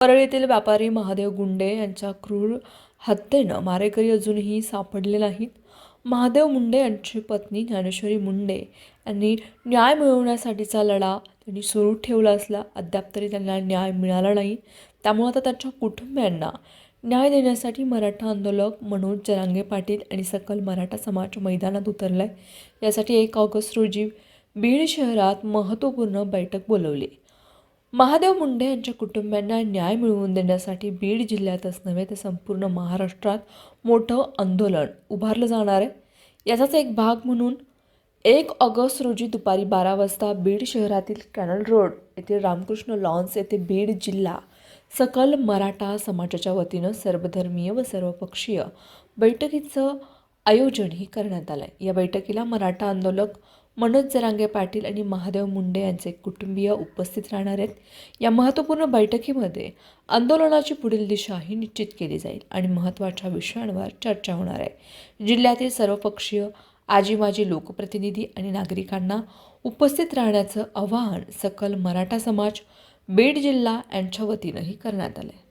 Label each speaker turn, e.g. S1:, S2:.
S1: परळीतील व्यापारी महादेव गुंडे यांच्या क्रूर हत्येनं मारेकरी अजूनही सापडले नाहीत. महादेव मुंडे यांची पत्नी ज्ञानेश्वरी मुंडे यांनी न्याय मिळवण्यासाठीचा लढा त्यांनी सुरू ठेवला असला अद्याप तरी त्यांना न्याय मिळाला नाही. त्यामुळे आता त्यांच्या कुटुंबियांना न्याय देण्यासाठी मराठा आंदोलक मनोज जरांगे पाटील आणि सकल मराठा समाज मैदानात उतरलाय. यासाठी एक ऑगस्ट रोजी बीड शहरात महत्त्वपूर्ण बैठक बोलवली. महादेव मुंडे यांच्या कुटुंबियांना न्याय मिळवून देण्यासाठी बीड जिल्ह्यातच नव्हे तर संपूर्ण महाराष्ट्रात मोठं आंदोलन उभारलं जाणार आहे. याचाच एक भाग म्हणून एक ऑगस्ट रोजी दुपारी बारा वाजता बीड शहरातील कॅनल रोड येथे रामकृष्ण लॉन्स येथे बीड जिल्हा सकल मराठा समाजाच्या वतीनं सर्वधर्मीय व सर्वपक्षीय बैठकीचं आयोजनही करण्यात आलं आहे या बैठकीला मराठा आंदोलक मनोज जरांगे पाटील आणि महादेव मुंडे यांचे कुटुंबीय उपस्थित राहणार आहेत. या महत्त्वपूर्ण बैठकीमध्ये आंदोलनाची पुढील दिशाही निश्चित केली जाईल आणि महत्त्वाच्या विषयांवर चर्चा होणार आहे. जिल्ह्यातील सर्वपक्षीय आजी माजी लोकप्रतिनिधी आणि नागरिकांना उपस्थित राहण्याचं आवाहन सकल मराठा समाज बीड जिल्हा यांच्या वतीनंही करण्यात आलं आहे